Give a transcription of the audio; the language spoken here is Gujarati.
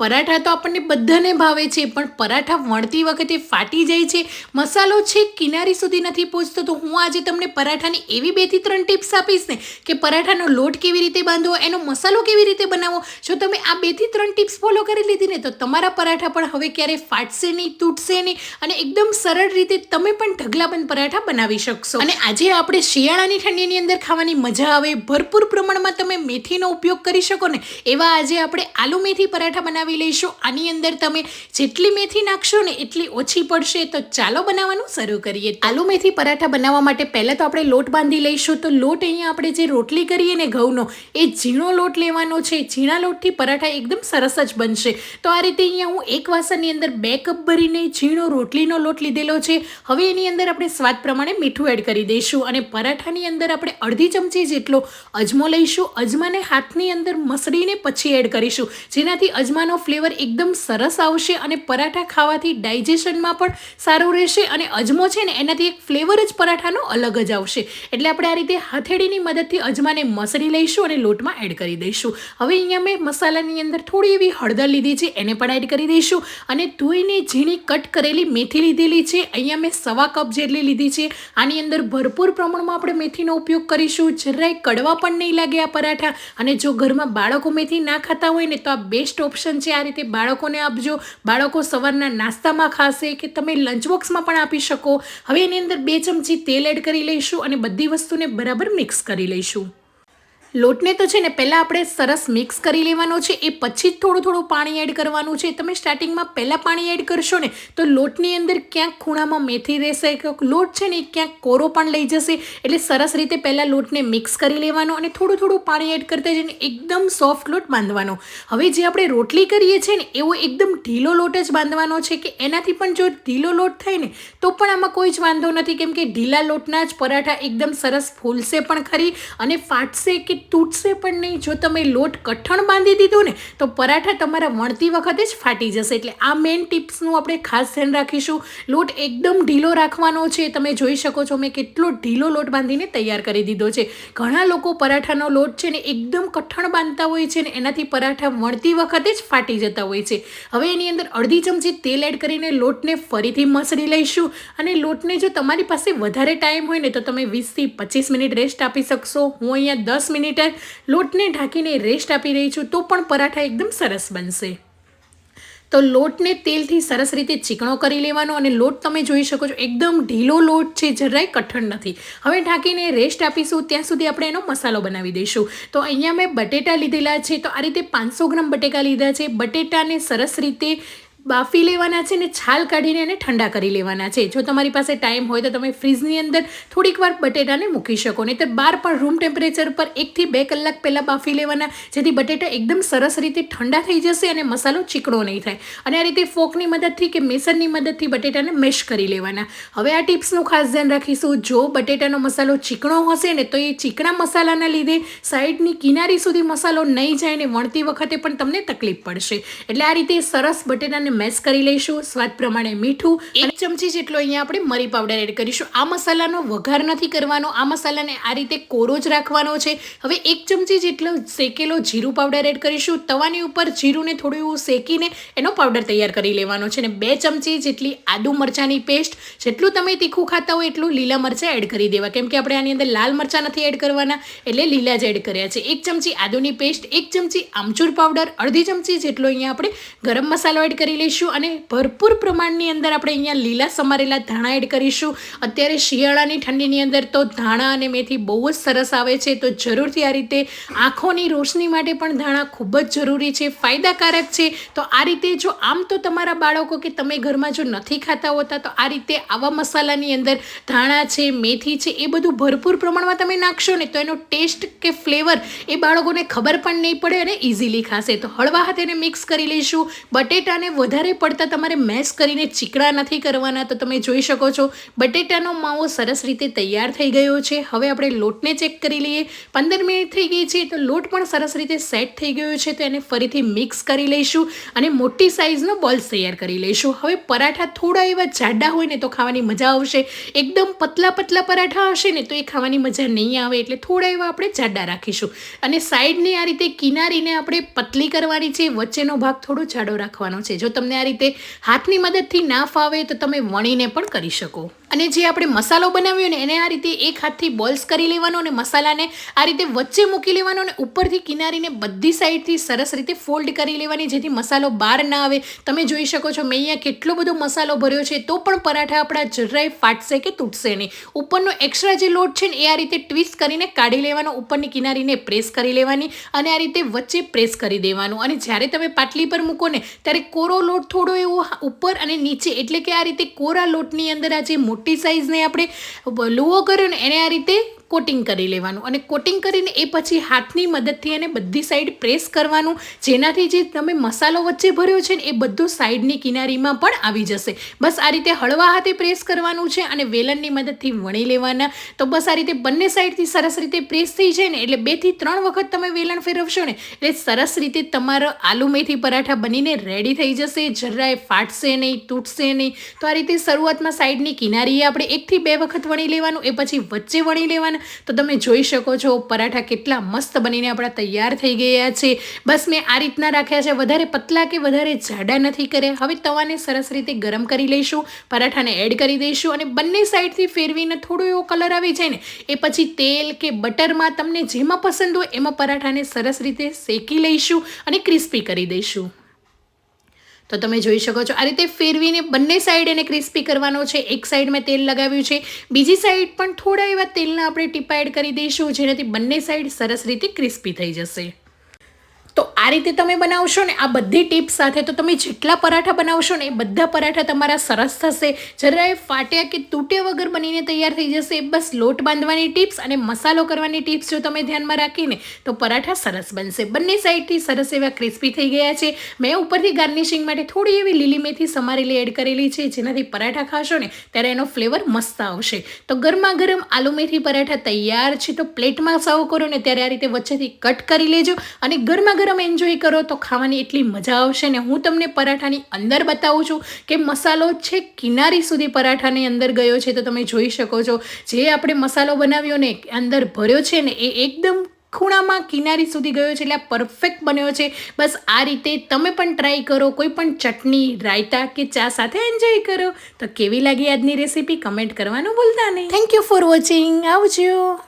પરાઠા તો આપણને બધાને ભાવે છે, પણ પરાઠા વણતી વખતે ફાટી જાય છે. મસાલો છે, કિનારી સુધી નથી પહોંચતો, તો હું આજે તમને પરાઠાની એવી બેથી ત્રણ ટિપ્સ આપીશ ને કે પરાઠાનો લોટ કેવી રીતે બાંધવો, એનો મસાલો કેવી રીતે બનાવવો. જો તમે આ બેથી ત્રણ ટિપ્સ ફોલો કરી લીધી ને, તો તમારા પરાઠા પણ હવે ક્યારેય ફાટશે નહીં, તૂટશે નહીં અને એકદમ સરળ રીતે તમે પણ ઢગલાબંધ પરાઠા બનાવી શકશો. અને આજે આપણે શિયાળાની ઠંડીની અંદર ખાવાની મજા આવે, ભરપૂર પ્રમાણમાં તમે મેથીનો ઉપયોગ કરી શકો ને, એવા આજે આપણે આલુ મેથી પરાઠા બનાવી લઈશું. આની અંદર તમે જેટલી મેથી નાખશો ને એટલી ઓછી પડશે. તો ચાલો બનાવવાનું શરૂ કરીએ. આલુ મેથી પરાઠા બનાવવા માટે પહેલાં તો આપણે લોટ બાંધી લઈશું. તો લોટ અહીંયા આપણે જે રોટલી કરીએ ને ઘઉંનો, એ ઝીણો લોટ લેવાનો છે. ઝીણા લોટથી પરાઠા એકદમ સરસ જ બનશે. તો આ રીતે અહીંયા હું એક વાસણની અંદર બે કપ ભરીને ઝીણો રોટલીનો લોટ લીધેલો છે. હવે એની અંદર આપણે સ્વાદ પ્રમાણે મીઠું એડ કરી દઈશું અને પરાઠાની અંદર આપણે અડધી ચમચી જેટલો અજમો લઈશું. અજમાને હાથની અંદર મસળીને પછી એડ કરીશું. જેનાથી અજમાનો ફ્લેવર એકદમ સરસ આવશે અને પરાઠા ખાવાથી ડાયજેશનમાં પણ સારું રહેશે અને અજમો છે ને, એનાથી એક ફ્લેવર જ પરાઠાનો અલગ જ આવશે. એટલે આપણે આ રીતે હથેળીની મદદથી અજમાને મસળી લઈશું અને લોટમાં એડ કરી દઈશું. હવે અહીંયા મેં મસાલાની અંદર થોડી એવી હળદર લીધી છે, એને પણ એડ કરી દઈશું. અને ધોઈને ઝીણી કટ કરેલી મેથી લીધેલી છે, અહીંયા મેં સવા કપ જેટલી લીધી છે. આની અંદર ભરપૂર પ્રમાણમાં આપણે મેથીનો ઉપયોગ કરીશું. જરાય કડવા પણ નહીં લાગે આ પરાઠા. અને જો ઘરમાં બાળકો મેથી ના ખાતા હોય ને, તો આ બેસ્ટ ઓપ્શન છે આ રીતે બાળકોને આપજો. બાળકો સવારના નાસ્તામાં ખાશે કે તમે લંચ બોક્સમાં પણ આપી શકો. હવે એની અંદર બે ચમચી તેલ એડ કરી લઈશું અને બધી વસ્તુને બરાબર મિક્સ કરી લઈશું. લોટને તો છે ને પહેલાં આપણે સરસ મિક્સ કરી લેવાનો છે, એ પછી જ થોડું થોડું પાણી એડ કરવાનું છે. તમે સ્ટાર્ટિંગમાં પહેલાં પાણી એડ કરશો ને, તો લોટની અંદર ક્યાંક ખૂણામાં મેથી રહેશે લોટ છે ને એ ક્યાંક કોરો પણ લઈ જશે. એટલે સરસ રીતે પહેલાં લોટને મિક્સ કરી લેવાનો અને થોડું થોડું પાણી એડ કરતા જઈને એકદમ સોફ્ટ લોટ બાંધવાનો. હવે જે આપણે રોટલી કરીએ છીએ ને, એવો એકદમ ઢીલો લોટ જ બાંધવાનો છે કે એનાથી પણ જો ઢીલો લોટ થાય ને, તો પણ આમાં કોઈ જ વાંધો નથી. કેમ કે ઢીલા લોટના જ પરાઠા એકદમ સરસ ફૂલશે પણ ખરી અને ફાટશે કે તૂટશે પણ નહીં. જો તમે લોટ કઠણ બાંધી દીધો ને, તો પરાઠા તમારા વણતી વખતે જ ફાટી જશે. એટલે આ મેઇન ટિપ્સનું આપણે ખાસ ધ્યાન રાખીશું. લોટ એકદમ ઢીલો રાખવાનો છે. તમે જોઈ શકો છો મેં કેટલો ઢીલો લોટ બાંધીને તૈયાર કરી દીધો છે. ઘણા લોકો પરાઠાનો લોટ છે ને, એકદમ કઠણ બાંધતા હોય છે ને, એનાથી પરાઠા વણતી વખતે જ ફાટી જતા હોય છે. હવે એની અંદર અડધી ચમચી તેલ એડ કરીને લોટને ફરીથી મસળી લઈશું. અને લોટને જો તમારી પાસે વધારે ટાઈમ હોય ને, તો તમે વીસથી પચીસ મિનિટ રેસ્ટ આપી શકશો. હું અહીંયા દસ મિનિટ લોટને ઢાંકીને રેસ્ટ આપી રહી છું, તો પણ પરાઠા એકદમ સરસ બનશે. તો લોટને તેલથી સરસ રીતે ચીકણો કરી લેવાનો અને લોટ તમે જોઈ શકો છો, એકદમ ઢીલો લોટ છે, જરાય કઠણ નથી. હવે ઢાંકીને રેસ્ટ આપીશું, ત્યાં સુધી આપણે એનો મસાલો બનાવી દઈશું. તો અહીંયા મેં બટેટા લીધેલા છે, તો આ રીતે પાંચસો ગ્રામ બટેકા લીધા છે. બટેટાને સરસ રીતે બાફી લેવાના છે ને છાલ કાઢીને એને ઠંડા કરી લેવાના છે. જો તમારી પાસે ટાઈમ હોય તો તમે ફ્રીજની અંદર થોડીક વાર બટેટાને મૂકી શકો. નહીં તો બહાર પણ રૂમ ટેમ્પરેચર પર એકથી બે કલાક પહેલાં બાફી લેવાના, જેથી બટેટા એકદમ સરસ રીતે ઠંડા થઈ જશે અને મસાલો ચીકણો નહીં થાય. અને આ રીતે ફોકની મદદથી કે મેસરની મદદથી બટેટાને મેશ કરી લેવાના. હવે આ ટિપ્સનું ખાસ ધ્યાન રાખીશું. જો બટેટાનો મસાલો ચીકણો હશે ને તો એ ચીકણા મસાલાના લીધે સાઈડની કિનારી સુધી મસાલો નહીં જાય ને વણતી વખતે પણ તમને તકલીફ પડશે. એટલે આ રીતે સરસ બટેટાને મેશ કરી લઈશું સ્વાદ પ્રમાણે મીઠું એક ચમચી જેટલો અહીંયા આપણે મરી પાવડર એડ કરીશું. આ મસાલાનો વઘાર નથી કરવાનો આ મસાલાને આ રીતે કોરો જ રાખવાનો છે. હવે એક ચમચી જેટલો શેકેલો જીરું પાવડર એડ કરીશું. તવાની ઉપર જીરુંને થોડું એવું શેકીને એનો પાવડર તૈયાર કરી લેવાનો છે અને બે ચમચી જેટલી આદુ મરચાંની પેસ્ટ જેટલું તમે તીખું ખાતા હોય એટલું લીલા મરચાં એડ કરી દેવા. કેમ કે આપણે આની અંદર લાલ મરચાં નથી એડ કરવાના એટલે લીલા જ એડ કર્યા છે. એક ચમચી આદુની પેસ્ટ એક ચમચી આમચૂર પાવડર અડધી ચમચી જેટલો અહીંયા આપણે ગરમ મસાલો એડ કરી લઈશું અને ભરપૂર પ્રમાણની અંદર આપણે અહીંયા લીલા સમારેલા ધાણા એડ કરીશું. અત્યારે શિયાળાની ઠંડીની અંદર તો ધાણા અને મેથી બહુ જ સરસ આવે છે, તો જરૂરથી આ રીતે આંખોની રોશની માટે પણ ધાણા ખૂબ જ જરૂરી છે, ફાયદાકારક છે. તો આ રીતે જો આમ તો તમારા બાળકો કે તમે ઘરમાં જો નથી ખાતા હોતા, તો આ રીતે આવા મસાલાની અંદર ધાણા છે, મેથી છે, એ બધું ભરપૂર પ્રમાણમાં તમે નાખશો ને, તો એનો ટેસ્ટ કે ફ્લેવર એ બાળકોને ખબર પણ નહીં પડે અને ઇઝીલી ખાશે. તો હળવા હાથે મિક્સ કરી લઈશું, બટેટાને વધારે પડતા તમારે મેશ કરીને ચીકણા નથી કરવાના તો તમે જોઈ શકો છો, બટેટાનો માવો સરસ રીતે તૈયાર થઈ ગયો છે. હવે આપણે લોટને ચેક કરી લઈએ. પંદર મિનિટ થઈ ગઈ છે તો લોટ પણ સરસ રીતે સેટ થઈ ગયો છે તો એને ફરીથી મિક્સ કરી લઈશું અને મોટી સાઇઝનો બોલ્સ તૈયાર કરી લઈશું. હવે પરાઠા થોડા એવા જાડા હોય ને તો ખાવાની મજા આવશે. એકદમ પતલા પતલા પરાઠા હશે ને તો એ ખાવાની મજા નહીં આવે એટલે થોડા એવા આપણે જાડા રાખીશું. અને સાઈડની આ રીતે કિનારીને આપણે પતલી કરવાની છે. વચ્ચેનો ભાગ થોડો જાડો રાખવાનો છે. જો તમને આ રીતે હાથની મદદથી ના ફાવે તો તમે વણીને પણ કરી શકો. અને જે આપણે મસાલો બનાવ્યો ને, એને આ રીતે એક હાથથી બોલ્સ કરી લેવાનો અને મસાલાને આ રીતે વચ્ચે મૂકી લેવાનો અને ઉપરથી કિનારીને બધી સાઈડથી સરસ રીતે ફોલ્ડ કરી લેવાની, જેથી મસાલો બહાર ના આવે. તમે જોઈ શકો છો, મેં અહીંયા કેટલો બધો મસાલો ભર્યો છે, તો પણ પરાઠા આપણા જરાય ફાટશે કે તૂટશે નહીં. ઉપરનો એક્સ્ટ્રા જે લોટ છે ને, એ આ રીતે ટ્વિસ્ટ કરીને કાઢી લેવાનો, ઉપરની કિનારીને પ્રેસ કરી લેવાની અને આ રીતે વચ્ચે પ્રેસ કરી દેવાનું. અને જ્યારે તમે પાટલી પર મૂકો ને, ત્યારે કોરો લોટ થોડો એવો ઉપર અને નીચે, એટલે કે આ રીતે કોરા લોટની અંદર આ જે મોટી સાઈઝને આપણે લુઓ કર્યો ને એને આ રીતે કોટિંગ કરી લેવાનું. અને કોટિંગ કરીને એ પછી હાથની મદદથી એને બધી સાઈડ પ્રેસ કરવાનું. જેનાથી જે તમે મસાલો વચ્ચે ભર્યો છે ને, એ બધું સાઈડની કિનારીમાં પણ આવી જશે. બસ આ રીતે હળવા હાથે પ્રેસ કરવાનું છે અને વેલણની મદદથી વણી લેવાના. તો બસ આ રીતે બંને સાઈડથી સરસ રીતે પ્રેસ થઈ જાય ને, એટલે બેથી ત્રણ વખત તમે વેલણ ફેરવશો ને, એટલે સરસ રીતે તમારો આલુ મેથી પરાઠા બનીને રેડી થઈ જશે. જરાય ફાટશે નહીં, તૂટશે નહીં. તો આ રીતે શરૂઆતમાં સાઈડની કિનારીએ આપણે એકથી બે વખત વણી લેવાનું, એ પછી વચ્ચે વણી લેવાના. તો તમે જોઈ શકો છો પરાઠા કેટલા મસ્ત બનીને આપણા તૈયાર થઈ ગયા છે. બસ મેં આ રીતના રાખ્યા છે. વધારે પતલા કે વધારે જાડા નથી કર્યા. હવે તવાને સરસ રીતે ગરમ કરી લઈશું, પરાઠાને એડ કરી દઈશું અને બંને સાઈડથી ફેરવીને થોડો એવો કલર આવી જાય ને, એ પછી તેલ કે બટરમાં તમને જેમાં પસંદ હોય એમાં પરાઠાને સરસ રીતે શેકી લઈશું અને ક્રિસ્પી કરી દઈશું. તો તમે જોઈ શકો છો. આ રીતે ફેરવીને બંને સાઈડ એને ક્રિસ્પી કરવાનો છે. એક સાઈડ મેં તેલ લગાવ્યું છે. બીજી સાઈડ પણ થોડા એવા તેલના આપણે ટીપા એડ કરી દઈશું, જેનાથી બંને સાઈડ સરસ રીતે ક્રિસ્પી થઈ જશે. આ રીતે તમે બનાવશો ને આ બધી ટિપ્સ સાથે તો તમે જેટલા પરાઠા બનાવશો ને એ બધા પરાઠા તમારા સરસ થશે. જરાય ફાટ્યા કે તૂટ્યા વગર બનીને તૈયાર થઈ જશે. બસ લોટ બાંધવાની ટિપ્સ અને મસાલો કરવાની ટિપ્સ જો તમે ધ્યાનમાં રાખીને, તો પરાઠા સરસ બનશે. બંને સાઈડથી સરસ એવા ક્રિસ્પી થઈ ગયા છે. મેં ઉપરથી ગાર્નિશિંગ માટે થોડી એવી લીલી મેથી સમારેલી એડ કરેલી છે. જેનાથી પરાઠા ખાશો ને, ત્યારે એનો ફ્લેવર મસ્ત આવશે. તો ગરમા ગરમ આલુ મેથી પરાઠા તૈયાર છે. તો પ્લેટમાં સર્વ કરો ને, ત્યારે આ રીતે વચ્ચેથી કટ કરી લેજો. અને ગરમા ગરમ એન્જોય કરો તો ખાવાની એટલી મજા આવશે ને હું તમને પરાઠાની અંદર બતાવું છું કે મસાલો છે કિનારી સુધી પરાઠાની અંદર ગયો છે તો તમે જોઈ શકો છો. જે આપણે મસાલો બનાવ્યો ને અંદર ભર્યો છે ને એ એકદમ ખૂણામાં કિનારી સુધી ગયો છે એટલે પરફેક્ટ બન્યો છે. બસ આ રીતે તમે પણ ટ્રાય કરો, કોઈ પણ ચટણી, રાયતા કે ચા સાથે એન્જોય કરો. તો કેવી લાગી આજની રેસીપી કમેન્ટ કરવાનું ભૂલતા નહીં. થેન્ક યુ ફોર વોચિંગ આવજો.